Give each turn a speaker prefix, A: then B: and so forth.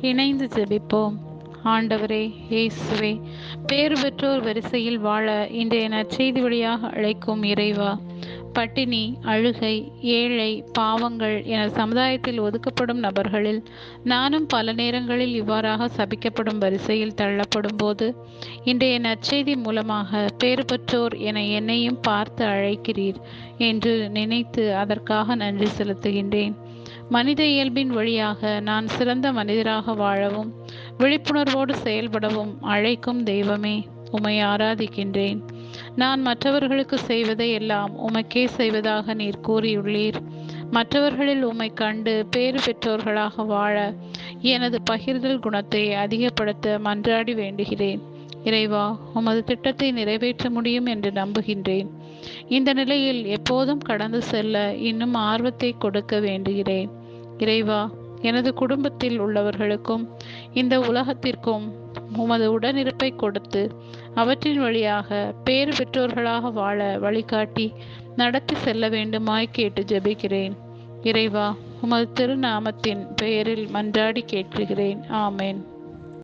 A: இணைந்து ஜெபிப்போம். ஆண்டவரே இயேசுவே பேறு பெற்றோர் வரிசையில் வாழ இன்றைய நற்செய்தி வழியாக அழைக்கும் இறைவா. பட்டினி அழுகை ஏழை பாவங்கள் என சமுதாயத்தில் ஒதுக்கப்படும் நபர்களில் நானும் பல நேரங்களில் இவ்வாறாக சபிக்கப்படும் வரிசையில் தள்ளப்படும் போது இன்றைய நற்செய்தி மூலமாக பேறு பெற்றோர் என என்னையும் பார்த்து அழைக்கிறீர் என்று நினைத்து அதற்காக நன்றி செலுத்துகின்றேன். மனித இயல்பின் வழியாக நான் சிறந்த மனிதராக வாழவும் விழிப்புணர்வோடு செயல்படவும் அழைக்கும் தெய்வமே உமை ஆராதிக்கின்றேன். நான் மற்றவர்களுக்கு செய்வதை எல்லாம் உமக்கே செய்வதாக நீர் கூறியுள்ளீர். மற்றவர்களில் உம்மை கண்டு பேறு பெற்றோர்களாக வாழ எனது பகிர்தல் குணத்தை அதிகப்படுத்த மன்றாடி வேண்டுகிறேன். இறைவா உமது திட்டத்தை நிறைவேற்ற முடியும் என்று நம்புகின்றேன். இந்த நிலையில் எப்போதும் கடந்து செல்ல இன்னும் ஆர்வத்தை கொடுக்க வேண்டுகிறேன். இறைவா எனது குடும்பத்தில் உள்ளவர்களுக்கும் இந்த உலகத்திற்கும் உமது உடனிருப்பை கொடுத்து அவற்றின் வழியாக பேறு பெற்றோர்களாக வாழ வழிகாட்டி நடத்தி செல்ல வேண்டுமாய் கேட்டு ஜெபிக்கிறேன். இறைவா உமது திருநாமத்தின் பெயரில் மன்றாடி கேட்கிறேன் ஆமேன்.